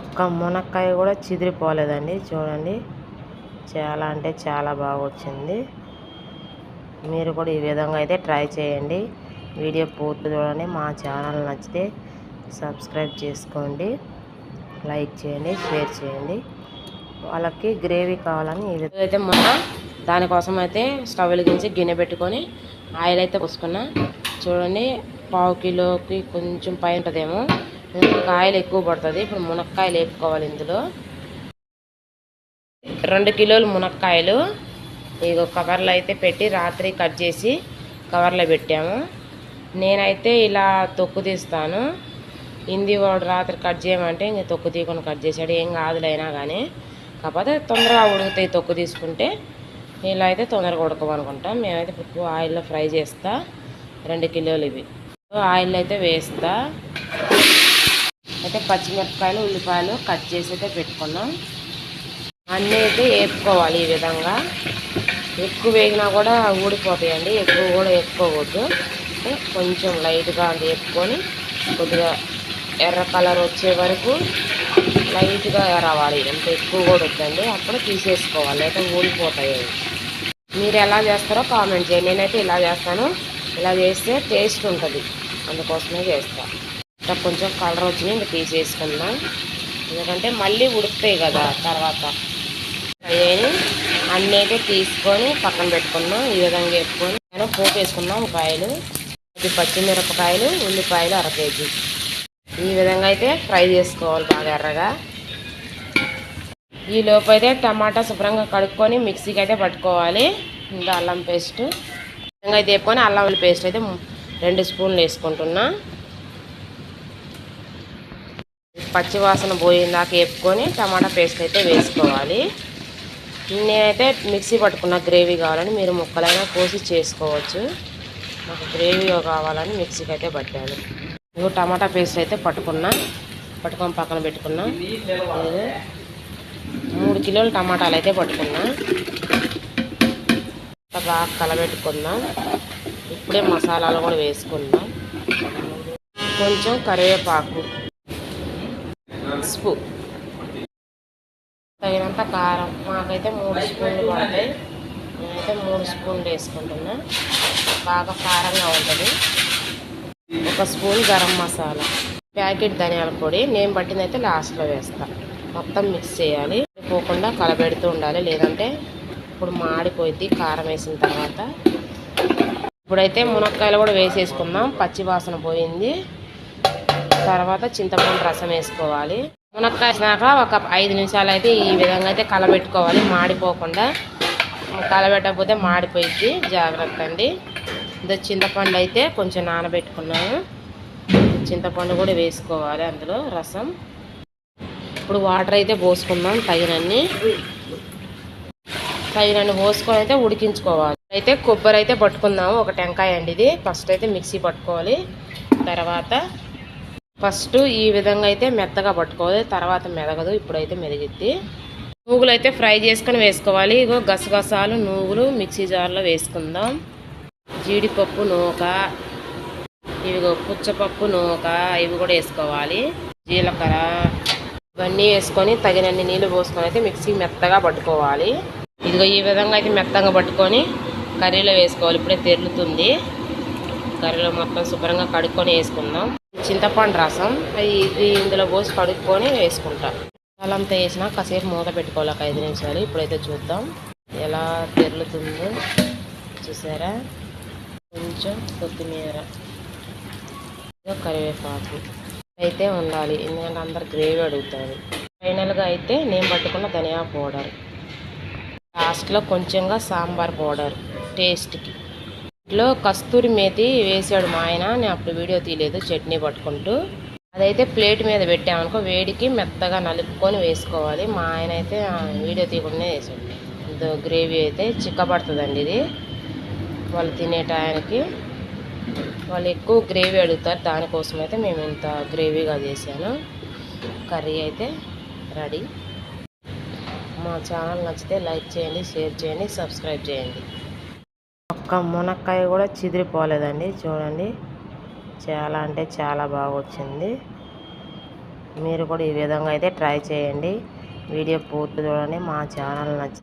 ఒక్క మునక్కాయ కూడా చిదిరిపోలేదండి. చూడండి. చాలా అంటే చాలా బాగా వచ్చింది మీరు కూడా ఈ విధంగా అయితే ట్రై చేయండి. వీడియో పూర్తి చూడండి. మా ఛానల్ నచ్చితే సబ్స్క్రైబ్ చేసుకోండి. లైక్ చేయండి షేర్ చేయండి. వాళ్ళకి గ్రేవీ కావాలని అయితే మొన్న దానికోసం అయితే స్టవ్ వెలిగించి గిన్నె పెట్టుకొని ఆయిల్ అయితే పోసుకున్నా. చూడండి పావు కిలోకి కొంచెం పై ఉంటుందేమో. ఇంకా ఆయిల్ ఎక్కువ పడుతుంది. ఇప్పుడు మునక్కాయలు వేపుకోవాలి ఇందులో. రెండు కిలోలు మునక్కాయలు. ఇగో కవర్లో అయితే పెట్టి రాత్రి కట్ చేసి కవర్లో పెట్టాము. నేనైతే ఇలా తొక్కు తీస్తాను. ఇంది వాడు రాత్రి కట్ చేయమంటే ఇంక తొక్కు తీయకుండా కట్ చేశాడు. ఏం కాదులైనా కానీ కాకపోతే తొందరగా ఉడుకుతాయి తొక్కు తీసుకుంటే. ఇలా అయితే తొందరగా ఉడకమనుకుంటాం. మేమైతే ఇప్పుడు ఆయిల్లో ఫ్రై చేస్తా. రెండు కిలోలు ఇవి. ఆయిల్ అయితే వేస్తా. అయితే పచ్చిమిరపకాయలు ఉల్లిపాయలు కట్ చేసి అయితే పెట్టుకున్నాం. అన్నీ అయితే వేపుకోవాలి ఈ విధంగా. ఎక్కువ వేగినా కూడా ఊడిపోతాయండి ఎక్కువ కూడా వేపుకోవద్దు కొంచెం లైట్గా వేపుకొని కొద్దిగా ఎర్ర కలర్ వచ్చే వరకు లైట్గా రావాలి. అంత ఎక్కువ కూడా వద్దండి అప్పుడు తీసేసుకోవాలి అయితే ఊడిపోతాయి మీరు ఎలా చేస్తారో కామెంట్ చేయండి. నేనైతే ఇలా చేస్తాను. ఇలా చేస్తే టేస్ట్ ఉంటుంది. అందుకోసమే చేస్తాను ఇంకా కొంచెం కలర్ వచ్చినాయి ఇంకా తీసేసుకుందాం ఎందుకంటే మళ్ళీ ఉడుకుతాయి కదా తర్వాత. అయ్యాయి అన్నీ అయితే తీసుకొని పక్కన పెట్టుకున్నాం ఈ విధంగా వేసుకొని నేను పోపు వేసుకున్నాం కాయలు. ఇది పచ్చిమిరపకాయలు ఉల్లిపాయలు అర కేజీ. ఈ విధంగా అయితే ఫ్రై చేసుకోవాలి బాగా ఎర్రగా. ఈ లోపు అయితే టమాటా శుభ్రంగా కడుక్కొని మిక్సీకి అయితే పట్టుకోవాలి. ఇంకా అల్లం పేస్ట్. విధంగా అయితే వేపుకొని అల్లం పేస్ట్ అయితే రెండు స్పూన్లు వేసుకుంటున్నా. పచ్చి వాసన పోయిందాక వేపుకొని టమాటా పేస్ట్ అయితే వేసుకోవాలి. నేనైతే మిక్సీ పట్టుకున్న గ్రేవీ కావాలని మీరు ముక్కలైనా కోసి చేసుకోవచ్చు. నాకు గ్రేవీ కావాలని మిక్సీకి అయితే పట్టాను ఇగో టమాటా పేస్ట్ అయితే పట్టుకున్నా పట్టుకొని పక్కన పెట్టుకున్నా. మూడు కిలోలు టమాటాలు అయితే పట్టుకున్నా. బాగా కలబెట్టుకుందాం ఇప్పుడే మసాలాలు కూడా వేసుకుందాం కొంచెం కరివేపాకు పసుపు తగినంత కారం. మాకైతే మూడు స్పూన్లు పడతాయి నేనైతే మూడు స్పూన్లు వేసుకుంటున్నా. బాగా కారంగా ఉంటుంది. ఒక స్పూన్ గరం మసాలా. ప్యాకెట్ ధనియాల పొడి. నేను పట్టింది అయితే లాస్ట్లో వేస్తా. మొత్తం మిక్స్ చేయాలి. పోకుండా కలబెడుతూ ఉండాలి. లేదంటే ఇప్పుడు మాడిపోయింది కారం వేసిన తర్వాత. ఇప్పుడైతే మునక్కాయలు కూడా వేసేసుకుందాం. పచ్చి వాసన పోయింది. తర్వాత చింతపండు రసం వేసుకోవాలి. మునక్కాయ వేసినాక ఒక ఐదు నిమిషాలు అయితే ఈ విధంగా అయితే కలబెట్టుకోవాలి. మాడిపోకుండా కలబెట్టకపోతే మాడిపోయింది జాగ్రత్త అండి. ఇదో చింతపండు అయితే కొంచెం నానబెట్టుకున్నాను. చింతపండు కూడా వేసుకోవాలి అందులో రసం. ఇప్పుడు వాటర్ అయితే పోసుకుందాం తగినన్ని. తగినన్ని పోసుకొని అయితే ఉడికించుకోవాలి. అయితే కొబ్బరి అయితే పట్టుకుందాము. ఒక టెంకాయ అండి ఇది. ఫస్ట్ అయితే మిక్సీ పట్టుకోవాలి. తర్వాత ఫస్ట్ ఈ విధంగా అయితే మెత్తగా పట్టుకోవాలి తర్వాత మెదగదు ఇప్పుడైతే మెదిగిద్ది నువ్వులు అయితే ఫ్రై చేసుకొని వేసుకోవాలి. ఇగో గసగసాలు నువ్వులు మిక్సీ జార్లో వేసుకుందాం. జీడిపప్పు నూక ఇవిగో పుచ్చపప్పు నూక ఇవి కూడా వేసుకోవాలి. జీలకర్ర ఇవన్నీ వేసుకొని తగినన్ని నీళ్ళు పోసుకొని అయితే మిక్సీ మెత్తగా పట్టుకోవాలి. ఇదిగో ఈ విధంగా అయితే మెత్తగా పట్టుకొని కర్రీలో వేసుకోవాలి. ఇప్పుడే తెరులుతుంది. కర్రీలో మొత్తం శుభ్రంగా కడుక్కొని వేసుకుందాం. చింతపండు రసం ఇది ఇందులో పోసి కడుక్కొని వేసుకుంటాం. అల్లంతా వేసినా కాసేపు మూత పెట్టుకోవాలి ఒక ఐదు నిమిషాలు. ఇప్పుడైతే చూద్దాం ఎలా తెరులుతుందో. చూసారా? కొంచెం కొత్తిమీర కరివేపాకు అయితే ఉండాలి. ఎందుకంటే అందరు గ్రేవీ అడుగుతారు. ఫైనల్గా అయితే నేను పట్టుకున్న ధనియా పౌడర్. లాస్ట్లో కొంచెంగా సాంబార్ పౌడర్ టేస్ట్కి. ఇంట్లో కస్తూరి మేతి వేసాడు మా ఆయన. నేను అప్పుడు వీడియో తీయలేదు చట్నీ పట్టుకుంటూ. అదైతే ప్లేట్ మీద పెట్టామనుకో వేడికి మెత్తగా నలుపుకొని వేసుకోవాలి. మా ఆయన అయితే వీడియో తీయకుండా వేసాడు గ్రేవీ అయితే చిక్కబడుతుందండి ఇది. వాళ్ళు తినే టయానికి వాళ్ళు ఎక్కువ గ్రేవీ అడుగుతారు. దానికోసం అయితే మేము ఇంత గ్రేవీగా చేశాను. కర్రీ అయితే రెడీ. మా ఛానల్ నచ్చితే లైక్ చేయండి షేర్ చేయండి సబ్స్క్రైబ్ చేయండి. ఒక్క మునక్కాయ కూడా చిదిరిపోలేదండి. చూడండి. చాలా అంటే చాలా బాగా వచ్చింది మీరు కూడా ఈ విధంగా అయితే ట్రై చేయండి. వీడియో పూర్తి చూడండి. మా ఛానల్ నచ్చి